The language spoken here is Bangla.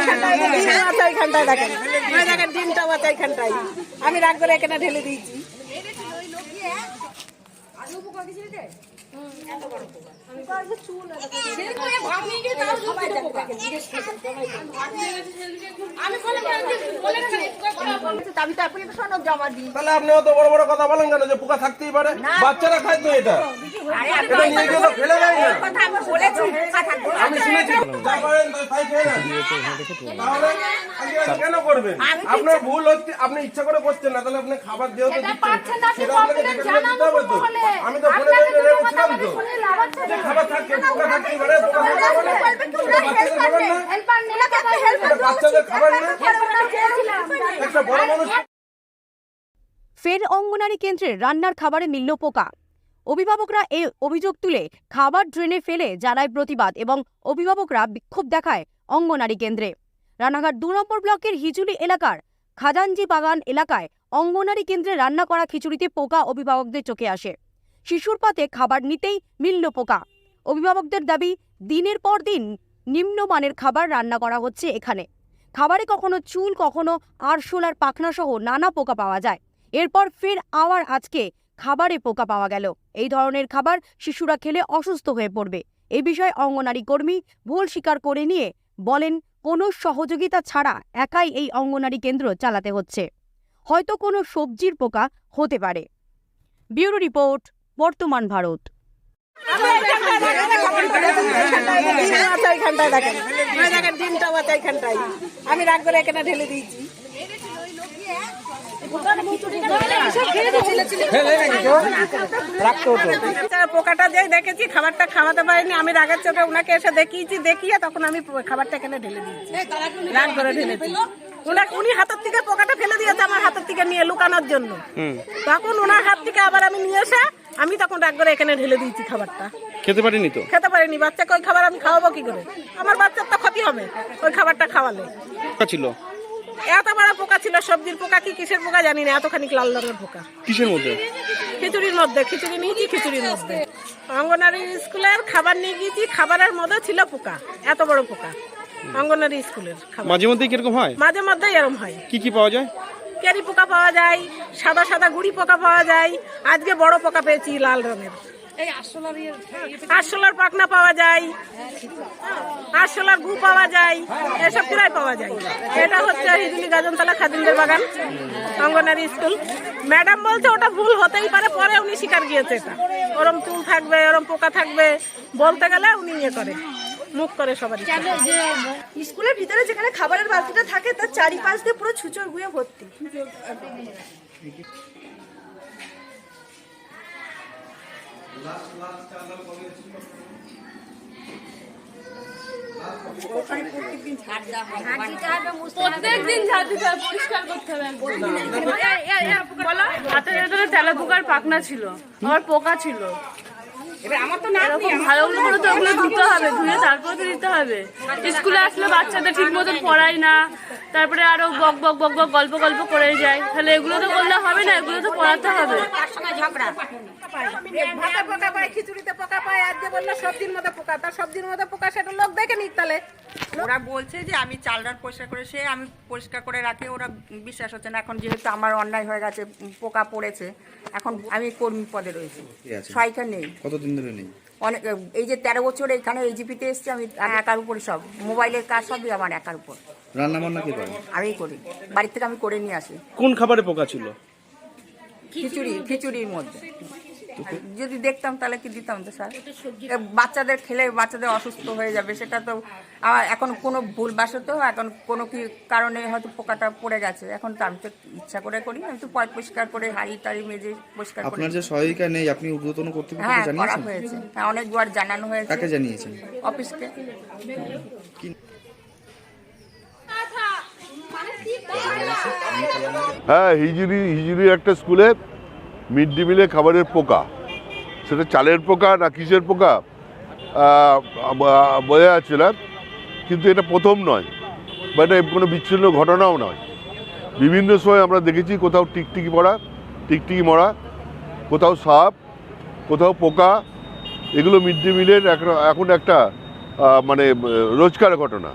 এইখানটায় ডিম দেখেন। দেখেন। ডিমটাও আছে এইখানটায়। আমি রাগ করে এখানে ঢেলে দিয়েছি। আপনি অত বড় বড় কথা বলেন কেন যে পোকা থাকতেই পারে? বাচ্চারা খায় তো এটা। আমি শুনেছি। কেন করবেন? আপনার ভুল হচ্ছে আপনি ইচ্ছা করে করছেন না তাহলে আপনি খাবার যেহেতু আমি তো ফোনে তো। খাবার পোকা বাচ্চাদের খাবার না। একটা বড় মানুষ ফের অঙ্গনারী কেন্দ্রে রান্নার খাবারে মিলল পোকা। অভিভাবকরা এই অভিযোগ তুলে খাবার ড্রেনে ফেলে জানায় প্রতিবাদ এবং অভিভাবকরা বিক্ষোভ দেখায় অঙ্গনারী কেন্দ্রে। রানাঘাট দু নম্বর ব্লকের হিজুলি এলাকার খাজানজি বাগান এলাকায় অঙ্গনারী কেন্দ্রে রান্না করা খিচুড়িতে পোকা অভিভাবকদের চোখে আসে। শিশুর পাতে খাবার নিতেই মিলল পোকা। অভিভাবকদের দাবি, দিনের পর দিন নিম্নমানের খাবার রান্না করা হচ্ছে এখানে। খাবারে কখনো চুল, কখনো আরশোলার পাখনা সহ নানা পোকা পাওয়া যায়। এরপর ফের আবার আজকে খাবারে পোকা পাওয়া গেল। এই ধরনের খাবার শিশুরা খেলে অসুস্থ হয়ে পড়বে। এ বিষয়ে অঙ্গনারী কর্মী ভুল স্বীকার করে নিয়ে বলেন, কোনো সহযোগিতা ছাড়া একাই এই অঙ্গনারী কেন্দ্র চালাতে হচ্ছে। হয়তো কোনো সবজির পোকা হতে পারে। Bureau report. বর্তমান ভারত। আমি রাগ করে এখানে ঢেলে দিয়েছি পোকাটা যেই দেখেছি খাবারটা খাওয়াতে পারিনি আমি রাগের চোখে ওনাকে এসে দেখিয়েছি দেখিয়ে তখন আমি খাবারটা এখানে ঢেলে দিয়েছি। রাগ করে ঢেলেছি। উনাকে উনি হাতের থেকে পোকাটা ফেলে দিয়েছে আমার হাতের থেকে নিয়ে লুকানোর জন্য। তখন ওনার হাত থেকে আবার আমি নিয়ে এসে আমি তখন রাগ করে এখানে ঢেলে দিয়েছি খাবারটা। খেতে পারিনি তো? খেতে পারিনি। বাচ্চাকে ওই খাবার আমি খাওয়াবো কি করে? আমার বাচ্চার তো ক্ষতি হবে ওই খাবারটা খাওয়ালে। ছিল? এত বড় পোকা ছিল সবজির পোকা কি কিসের পোকা জানি না এতখানি লাল রঙের পোকা। কিসের মধ্যে? খিচুড়ির মধ্যে খিচুড়ি নিয়েছি খিচুড়ির মধ্যে। অঙ্গনারী স্কুলের খাবার নিয়ে গিয়েছি খাবারের মধ্যে ছিল পোকা এত বড় পোকা। অঙ্গনারী স্কুলের খাবার। মাঝে মধ্যে কীরকম হয়? মাঝে মধ্যে এরম হয়। কি কি পাওয়া যায়? কেরি পোকা পাওয়া যায়, সাদা সাদা গুড়ি পোকা পাওয়া যায়। আজকে বড় পোকা পেয়েছি লাল রঙের। আরশোলার পাখনা পাওয়া যায়। আরশোলার গু পাওয়া যায়। এসব প্রায় পাওয়া যায়? এটা হচ্ছে হিজুলি গাজনতলা খাদিমদের বাগান অঙ্গনারী স্কুল। ম্যাডাম বলছে ওটা ভুল হতেই পারে পরে উনি শিকার গিয়েছে এটা। ওরম চুল থাকবে ওরম পোকা থাকবে বলতে গেলে উনি ইয়ে করে মুখ করে সবারই। স্কুলের ভিতরে যেখানে খাবারের বালতিটা থাকে তার চারিপাশ দিয়ে পুরো ছুচোর গুয়ে ভর্তি। হাতের ভেতরে তেলা পোকার পাকনা ছিল আমার পোকা ছিল। এরকম ভালো করে তো ওগুলো ধুতে হবে ধুয়ে তারপরে তো দিতে হবে। স্কুলে আসলে বাচ্চাদের ঠিক মতন পড়াই না তারপরে আরও বক বক বক বক গল্প গল্প করে যায়। তাহলে এগুলো তো করলে হবে না এগুলো তো পড়াতে হবে। ভাতে পোকা পায় খিচুড়িতে পোকা পায় আজকে বলল সবজির মধ্যে পোকা তার সবজির মধ্যে পোকা সেটা লোক দেখে নিক তাহলে। ওরা বলছে যে আমি চাল ডাল পরিষ্কার করে সে আমি পরিষ্কার করে রাখি ওরা বিশ্বাস হচ্ছে না এখন যেহেতু আমার অন্যায় হয়ে গেছে পোকা পড়েছে এখন আমি কর্মী পদে রয়েছি। ছয়টা নেই। কতদিন ধরে নেই। অনেক এই যে তেরো বছর এখানে এইজিপিতে এসেছি আমি একার উপরে সব মোবাইলের কাজ সবই আমার একার উপর। রান্না বান্না কি করেন আমি করি। বাড়ির থেকে আমি করে নিয়ে আসি। কোন খাবারে পোকা ছিল? খিচুড়ি খিচুড়ির মধ্যে। যদি দেখতাম তাহলে কি দিতাম তো স্যার? বাচ্চাদের খেলে বাচ্চাদের অসুস্থ হয়ে যাবে সেটা তো আমার এখন কোনো ভুল বাসত এখন কোনো কি কারণে হয়তো পোকাটা পড়ে গেছে এখন তো আমি তো ইচ্ছা করে করি আমি তো পয় পরিষ্কার করে হাড়ি টাড়ি মেজে পরিষ্কার করি। আপনার যে সহায়িকা নেই আপনি ঊর্ধ্বতন কর্তৃপক্ষকে হ্যাঁ করা হয়েছে। হ্যাঁ অনেকবার জানানো হয়েছে। কাকে জানিয়েছেন? অফিসকে। হ্যাঁ হিজুরি হিজুরি একটা স্কুলে মিড ডে মিলে খাবারের পোকা। সেটা চালের পোকা না কিসের পোকা? বোঝা যাচ্ছে না, কিন্তু এটা প্রথম নয়। বা এটা কোনো বিচ্ছিন্ন ঘটনাও নয়। বিভিন্ন সময় আমরা দেখেছি কোথাও টিকটিকি পড়া, টিকটিকি মরা, কোথাও সাপ, কোথাও পোকা, এগুলো মিড ডে মিলের এখন একটা মানে রোজকার ঘটনা।